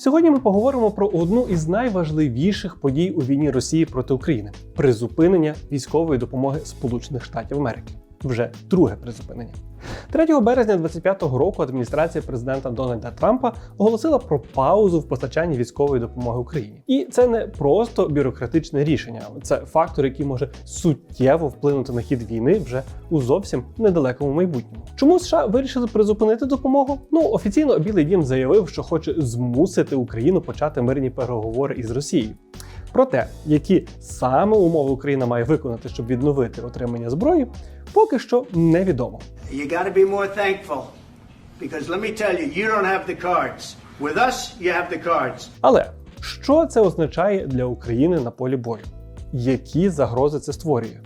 Сьогодні ми поговоримо про одну із найважливіших подій у війні Росії проти України призупинення військової допомоги Сполучених Штатів Америки. Вже друге призупинення. 3 березня 2025 року адміністрація президента Дональда Трампа оголосила про паузу в постачанні військової допомоги Україні. І це не просто бюрократичне рішення, це фактор, який може суттєво вплинути на хід війни вже у зовсім недалекому майбутньому. Чому США вирішили призупинити допомогу? Ну офіційно Білий Дім заявив, що хоче змусити Україну почати мирні переговори із Росією. Про те, які саме умови Україна має виконати, щоб відновити отримання зброї, поки що невідомо. You got to be more thankful because let me tell you, you don't have the cards. With us, you have the cards. Але що це означає для України на полі бою? Які загрози це створює?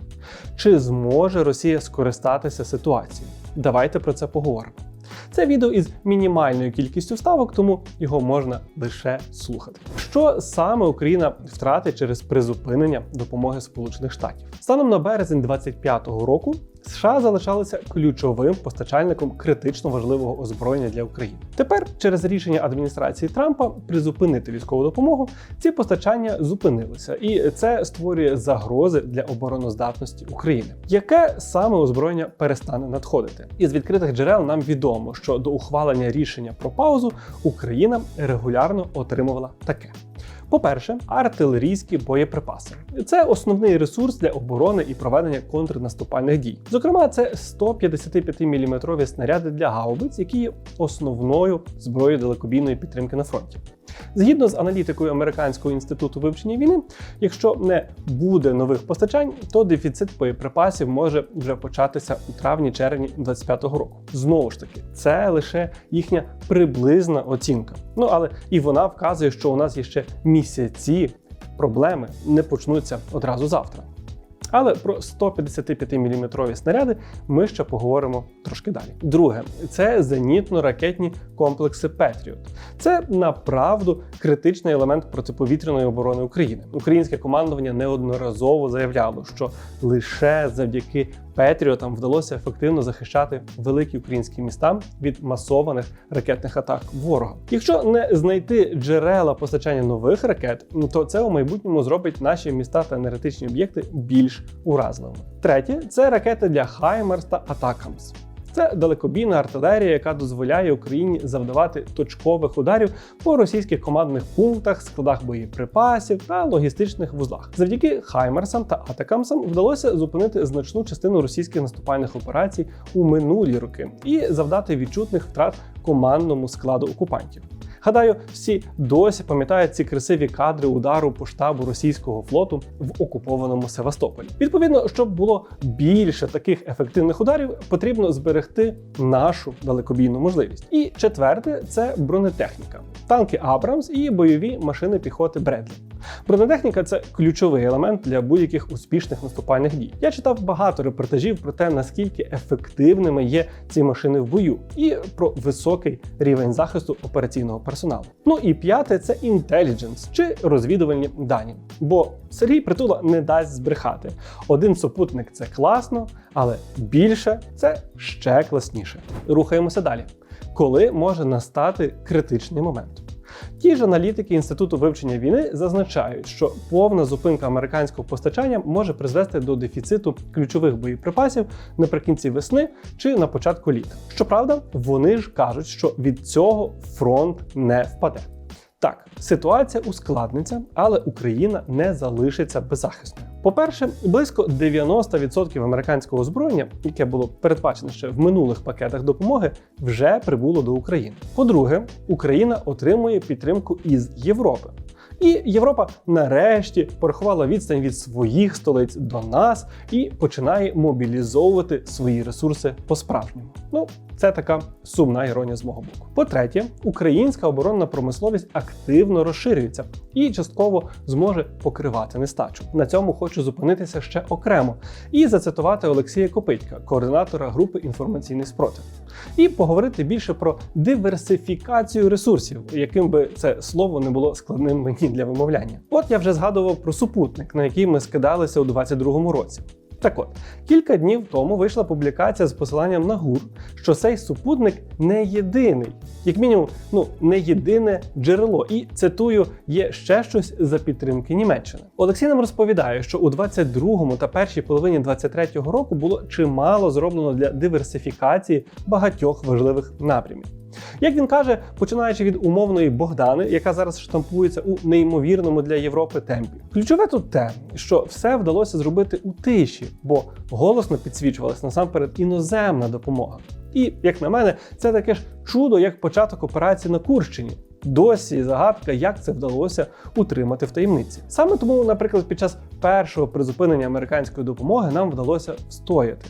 Чи зможе Росія скористатися ситуацією? Давайте про це поговоримо. Це відео із мінімальною кількістю вставок, тому його можна лише слухати. Що саме Україна втратить через призупинення допомоги Сполучених Штатів? Станом на березень 2025 року США залишалися ключовим постачальником критично важливого озброєння для України. Тепер, через рішення адміністрації Трампа призупинити військову допомогу, ці постачання зупинилися, і це створює загрози для обороноздатності України. Яке саме озброєння перестане надходити? Із відкритих джерел нам відомо, що до ухвалення рішення про паузу Україна регулярно отримувала таке. По-перше, артилерійські боєприпаси. Це основний ресурс для оборони і проведення контрнаступальних дій. Зокрема, це 155 мм снаряди для гаубиць, які є основною зброєю далекобійної підтримки на фронті. Згідно з аналітикою Американського інституту вивчення війни, якщо не буде нових постачань, то дефіцит боєприпасів може вже початися у травні-червні 2025 року. Знову ж таки, це лише їхня приблизна оцінка. Ну але і вона вказує, що у нас є ще місяці проблеми не почнуться одразу завтра. Але про 155-мм снаряди ми ще поговоримо трошки далі. Друге, це зенітно-ракетні комплекси Петріот. Це направду критичний елемент протиповітряної оборони України. Українське командування неодноразово заявляло, що лише завдяки Петріотам вдалося ефективно захищати великі українські міста від масованих ракетних атак ворога. Якщо не знайти джерела постачання нових ракет, то це у майбутньому зробить наші міста та енергетичні об'єкти більш уразливими. Третє це ракети для Хаймерс та Атакамс. Це далекобійна артилерія, яка дозволяє Україні завдавати точкових ударів по російських командних пунктах, складах боєприпасів та логістичних вузлах. Завдяки Хаймерсам та Атакамсам вдалося зупинити значну частину російських наступальних операцій у минулі роки і завдати відчутних втрат командному складу окупантів. Гадаю, всі досі пам'ятають ці красиві кадри удару по штабу російського флоту в окупованому Севастополі. Відповідно, щоб було більше таких ефективних ударів, потрібно зберегти нашу далекобійну можливість. І четверте це бронетехніка, танки Абрамс і бойові машини піхоти Бредлі. Бронетехніка це ключовий елемент для будь-яких успішних наступальних дій. Я читав багато репортажів про те, наскільки ефективними є ці машини в бою, і про високий рівень захисту операційного персоналу. Ну і п'яте це інтелідженс чи розвідувальні дані. Бо Сергій Притула не дасть збрехати. Один супутник це класно, але більше це ще класніше. Рухаємося далі. Коли може настати критичний момент? Ті ж аналітики Інституту вивчення війни зазначають, що повна зупинка американського постачання може призвести до дефіциту ключових боєприпасів наприкінці весни чи на початку літа. Щоправда, вони ж кажуть, що від цього фронт не впаде. Так, ситуація ускладниться, але Україна не залишиться беззахисною. По-перше, близько 90% американського озброєння, яке було передбачено ще в минулих пакетах допомоги, вже прибуло до України. По-друге, Україна отримує підтримку із Європи. І Європа нарешті порахувала відстань від своїх столиць до нас і починає мобілізовувати свої ресурси по-справжньому. Ну, це така сумна іронія з мого боку. По-третє, українська оборонна промисловість активно розширюється і частково зможе покривати нестачу. На цьому хочу зупинитися ще окремо і зацитувати Олексія Копитька, координатора групи інформаційний спротив, і поговорити більше про диверсифікацію ресурсів, яким би це слово не було складним мені для вимовляння. От я вже згадував про супутник, на який ми скидалися у 2022 році. Так от, кілька днів тому вийшла публікація з посиланням на ГУР, що цей супутник не єдиний, як мінімум, ну не єдине джерело. І цитую, є ще щось за підтримки Німеччини. Олексій нам розповідає, що у 22-му та першій половині 23-го року було чимало зроблено для диверсифікації багатьох важливих напрямів. Як він каже, починаючи від умовної Богдани, яка зараз штампується у неймовірному для Європи темпі. Ключове тут те, що все вдалося зробити у тиші, бо голосно підсвічувалась насамперед іноземна допомога. І, як на мене, це таке ж чудо, як початок операції на Курщині. Досі загадка, як це вдалося утримати в таємниці. Саме тому, наприклад, під час першого призупинення американської допомоги нам вдалося встояти.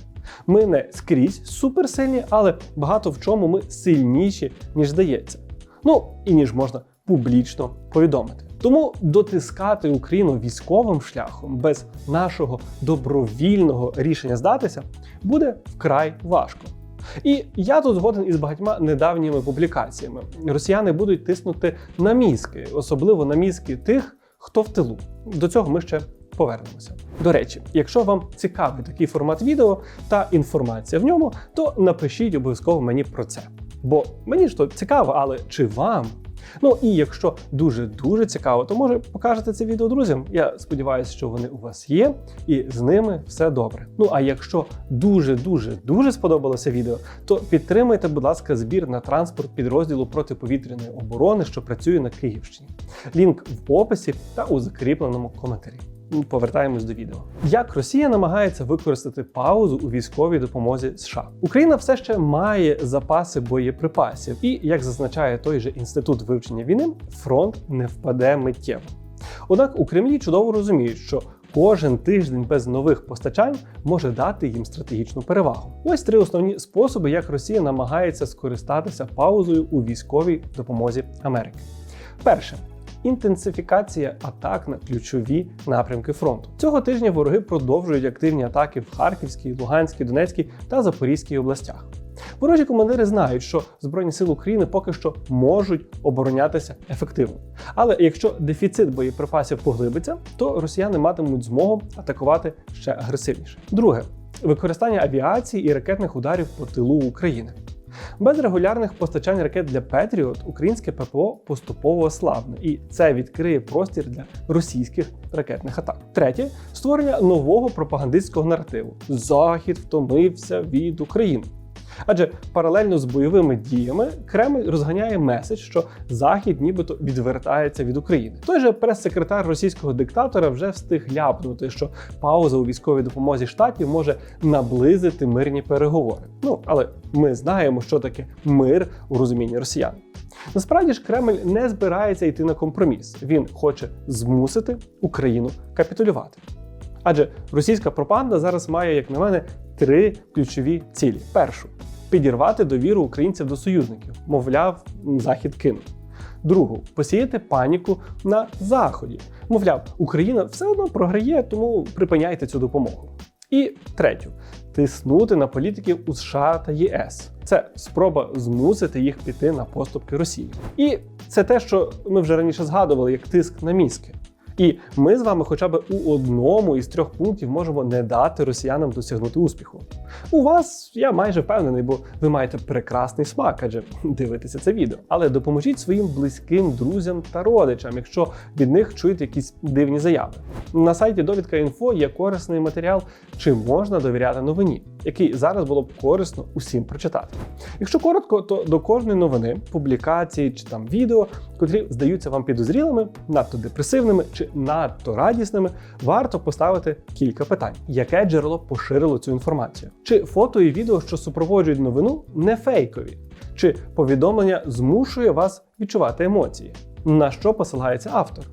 Ми не скрізь суперсильні, але багато в чому ми сильніші, ніж здається. Ну і ніж можна публічно повідомити. Тому дотискати Україну військовим шляхом без нашого добровільного рішення здатися буде вкрай важко. І я тут згоден із багатьма недавніми публікаціями. Росіяни будуть тиснути на мізки, особливо на мізки тих, хто в тилу. До цього ми ще повернемося. До речі, якщо вам цікавий такий формат відео та інформація в ньому, то напишіть обов'язково мені про це. Бо мені ж то цікаво, але чи вам? Ну і якщо дуже дуже цікаво, то може покажете це відео друзям. Я сподіваюся, що вони у вас є, і з ними все добре. Ну а якщо дуже дуже дуже сподобалося відео, то підтримайте, будь ласка, збір на транспорт підрозділу протиповітряної оборони, що працює на Київщині. Лінк в описі та у закріпленому коментарі. Ну, Повертаємось до відео. Як Росія намагається використати паузу у військовій допомозі США? Україна все ще має запаси боєприпасів, і як зазначає той же інститут вивчення війни, фронт не впаде миттєво. Однак у Кремлі чудово розуміють, що кожен тиждень без нових постачань може дати їм стратегічну перевагу. Ось три основні способи, як Росія намагається скористатися паузою у військовій допомозі Америки. Перше. Інтенсифікація атак на ключові напрямки фронту цього тижня вороги продовжують активні атаки в Харківській, Луганській, Донецькій та Запорізькій областях. Ворожі командири знають, що Збройні сили України поки що можуть оборонятися ефективно. Але якщо дефіцит боєприпасів поглибиться, то росіяни матимуть змогу атакувати ще агресивніше. Друге використання авіації і ракетних ударів по тилу України. Без регулярних постачань ракет для Петріот українське ППО поступово ослабне, і це відкриє простір для російських ракетних атак. Третє створення нового пропагандистського наративу: Захід втомився від України. Адже паралельно з бойовими діями Кремль розганяє меседж, що Захід нібито відвертається від України. Той же прес-секретар російського диктатора вже встиг ляпнути, що пауза у військовій допомозі штатів може наблизити мирні переговори. Ну але ми знаємо, що таке мир у розумінні росіян. Насправді ж Кремль не збирається йти на компроміс. Він хоче змусити Україну капітулювати. Адже російська пропаганда зараз має, як на мене, три ключові цілі: першу підірвати довіру українців до союзників, мовляв, захід кинув. Другу посіяти паніку на заході. Мовляв, Україна все одно програє, тому припиняйте цю допомогу. І третю тиснути на політиків у США та ЄС. Це спроба змусити їх піти на поступки Росії. І це те, що ми вже раніше згадували, як тиск на мізки. І ми з вами, хоча б у одному із трьох пунктів, можемо не дати росіянам досягнути успіху. У вас я майже впевнений, бо ви маєте прекрасний смак, адже дивитеся це відео. Але допоможіть своїм близьким друзям та родичам, якщо від них чуєте якісь дивні заяви. На сайті довідка.інфо є корисний матеріал, чи можна довіряти новині, який зараз було б корисно усім прочитати. Якщо коротко, то до кожної новини, публікації чи там відео, котрі здаються вам підозрілими, надто депресивними чи надто радісними, варто поставити кілька питань: яке джерело поширило цю інформацію? Чи фото і відео, що супроводжують новину, не фейкові? Чи повідомлення змушує вас відчувати емоції? На що посилається автор?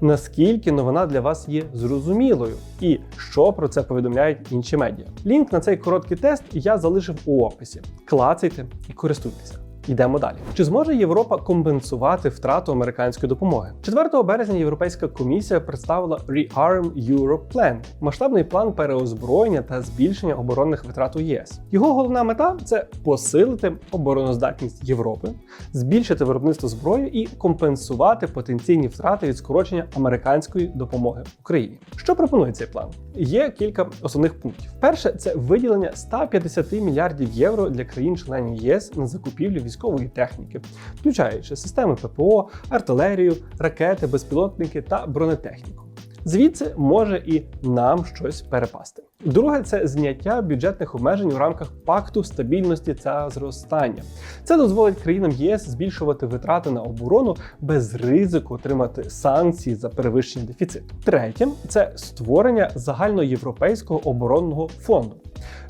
Наскільки новина для вас є зрозумілою, і що про це повідомляють інші медіа? Лінк на цей короткий тест я залишив у описі. Клацайте і користуйтеся. Йдемо далі. Чи зможе Європа компенсувати втрату американської допомоги? 4 березня Європейська комісія представила Rearm Europe Plan – масштабний план переозброєння та збільшення оборонних витрат у ЄС. Його головна мета це посилити обороноздатність Європи, збільшити виробництво зброї і компенсувати потенційні втрати від скорочення американської допомоги Україні. Що пропонує цей план? Є кілька основних пунктів. Перше це виділення 150 мільярдів євро для країн-членів ЄС на закупівлю військової техніки, включаючи системи ППО, артилерію, ракети, безпілотники та бронетехніку. Звідси може і нам щось перепасти. Друге це зняття бюджетних обмежень у рамках пакту стабільності та зростання. Це дозволить країнам ЄС збільшувати витрати на оборону без ризику отримати санкції за перевищення дефіциту. Третє це створення загальноєвропейського оборонного фонду.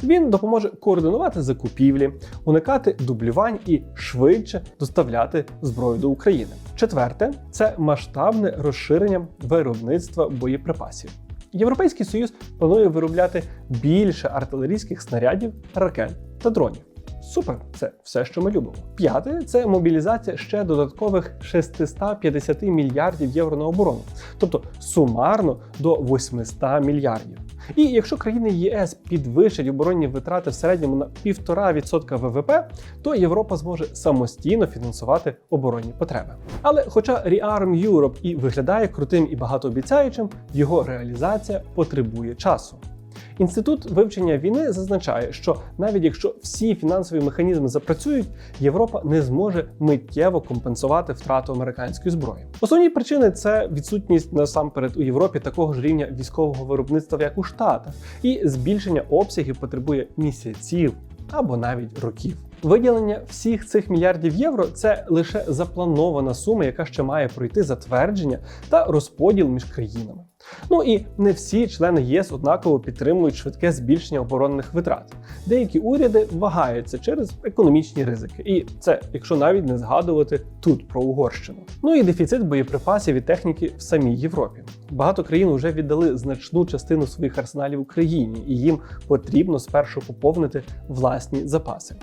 Він допоможе координувати закупівлі, уникати дублювань і швидше доставляти зброю до України. Четверте це масштабне розширення виробництва боєприпасів. Європейський союз планує виробляти більше артилерійських снарядів, ракет та дронів. Супер, це все, що ми любимо. П'яте це мобілізація ще додаткових 650 мільярдів євро на оборону, тобто сумарно до 800 мільярдів. І якщо країни ЄС підвищать оборонні витрати в середньому на 1,5% ВВП, то Європа зможе самостійно фінансувати оборонні потреби. Але хоча Rearm Europe і виглядає крутим і багатообіцяючим, його реалізація потребує часу. Інститут вивчення війни зазначає, що навіть якщо всі фінансові механізми запрацюють, Європа не зможе миттєво компенсувати втрату американської зброї. Основні причини це відсутність насамперед у Європі такого ж рівня військового виробництва, як у Штатах, і збільшення обсягів потребує місяців або навіть років. Виділення всіх цих мільярдів євро це лише запланована сума, яка ще має пройти затвердження та розподіл між країнами. Ну і не всі члени ЄС однаково підтримують швидке збільшення оборонних витрат. Деякі уряди вагаються через економічні ризики, і це якщо навіть не згадувати тут про Угорщину. Ну і дефіцит боєприпасів і техніки в самій Європі. Багато країн вже віддали значну частину своїх арсеналів Україні, і їм потрібно спершу поповнити власні запаси.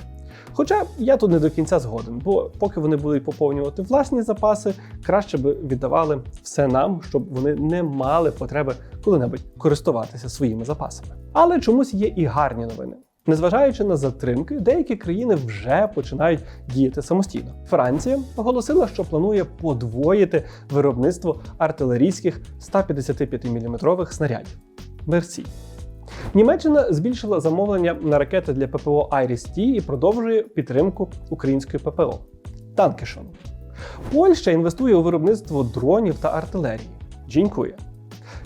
Хоча я тут не до кінця згоден, бо поки вони будуть поповнювати власні запаси, краще би віддавали все нам, щоб вони не мали потреби коли-небудь користуватися своїми запасами. Але чомусь є і гарні новини. Незважаючи на затримки, деякі країни вже починають діяти самостійно. Франція оголосила, що планує подвоїти виробництво артилерійських 155-мм снарядів. Мерсі. Німеччина збільшила замовлення на ракети для ППО Iris-T і продовжує підтримку української ППО. Танкешон. Польща інвестує у виробництво дронів та артилерії. Джінькує.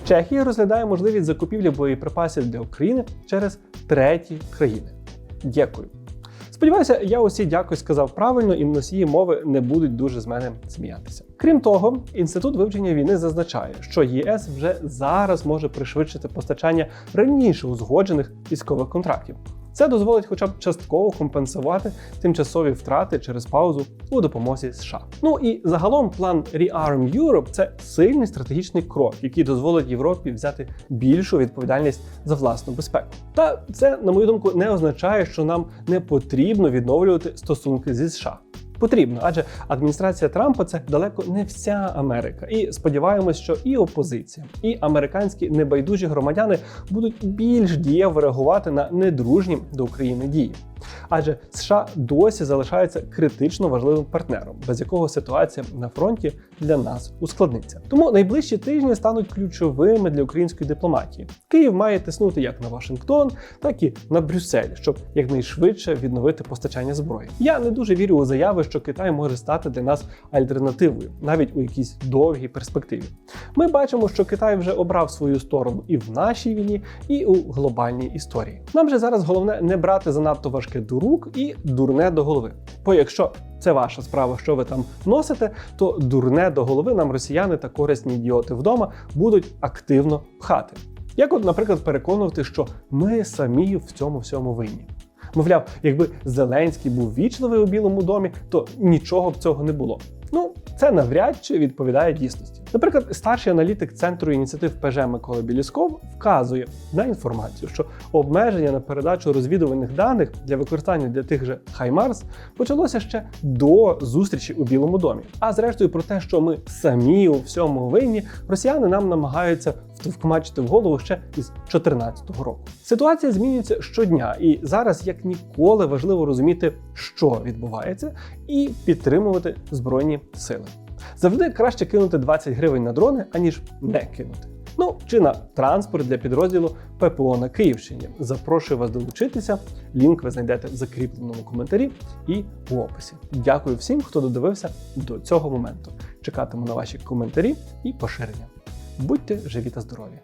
Чехія розглядає можливість закупівлі боєприпасів для України через треті країни. Дякую. Сподіваюся, я усі дякую сказав правильно, і носії мови не будуть дуже з мене сміятися. Крім того, інститут вивчення війни зазначає, що ЄС вже зараз може пришвидшити постачання раніше узгоджених військових контрактів. Це дозволить хоча б частково компенсувати тимчасові втрати через паузу у допомозі США. Ну і загалом план Rearm Europe – це сильний стратегічний крок, який дозволить Європі взяти більшу відповідальність за власну безпеку. Та це, на мою думку, не означає, що нам не потрібно відновлювати стосунки зі США. Потрібно, адже адміністрація Трампа це далеко не вся Америка. І сподіваємось, що і опозиція, і американські небайдужі громадяни будуть більш дієво реагувати на недружні до України дії. Адже США досі залишаються критично важливим партнером, без якого ситуація на фронті для нас ускладниться. Тому найближчі тижні стануть ключовими для української дипломатії. Київ має тиснути як на Вашингтон, так і на Брюссель, щоб якнайшвидше відновити постачання зброї. Я не дуже вірю у заяви, що Китай може стати для нас альтернативою, навіть у якійсь довгій перспективі. Ми бачимо, що Китай вже обрав свою сторону і в нашій війні, і у глобальній історії. Нам же зараз головне не брати занадто важке до рук і дурне до голови. Бо якщо це ваша справа, що ви там носите, то дурне до голови нам росіяни та корисні ідіоти вдома будуть активно пхати. Як, от, наприклад, переконувати, що ми самі в цьому всьому винні. Мовляв, якби Зеленський був вічливий у Білому домі, то нічого б цього не було. Ну, це навряд чи відповідає дійсності. Наприклад, старший аналітик центру ініціатив ПЖ Микола Білісков вказує на інформацію, що обмеження на передачу розвідувальних даних для використання для тих же Хаймарс почалося ще до зустрічі у Білому домі. А зрештою, про те, що ми самі у всьому винні, росіяни нам намагаються втовкмачити в голову ще із 2014 року. Ситуація змінюється щодня, і зараз як ніколи важливо розуміти, що відбувається, і підтримувати збройні сили. Завжди краще кинути 20 гривень на дрони, аніж не кинути. Ну чи на транспорт для підрозділу ППО на Київщині. Запрошую вас долучитися. Лінк ви знайдете в закріпленому коментарі і у описі. Дякую всім, хто додивився до цього моменту. Чекатиму на ваші коментарі і поширення. Будьте живі та здорові!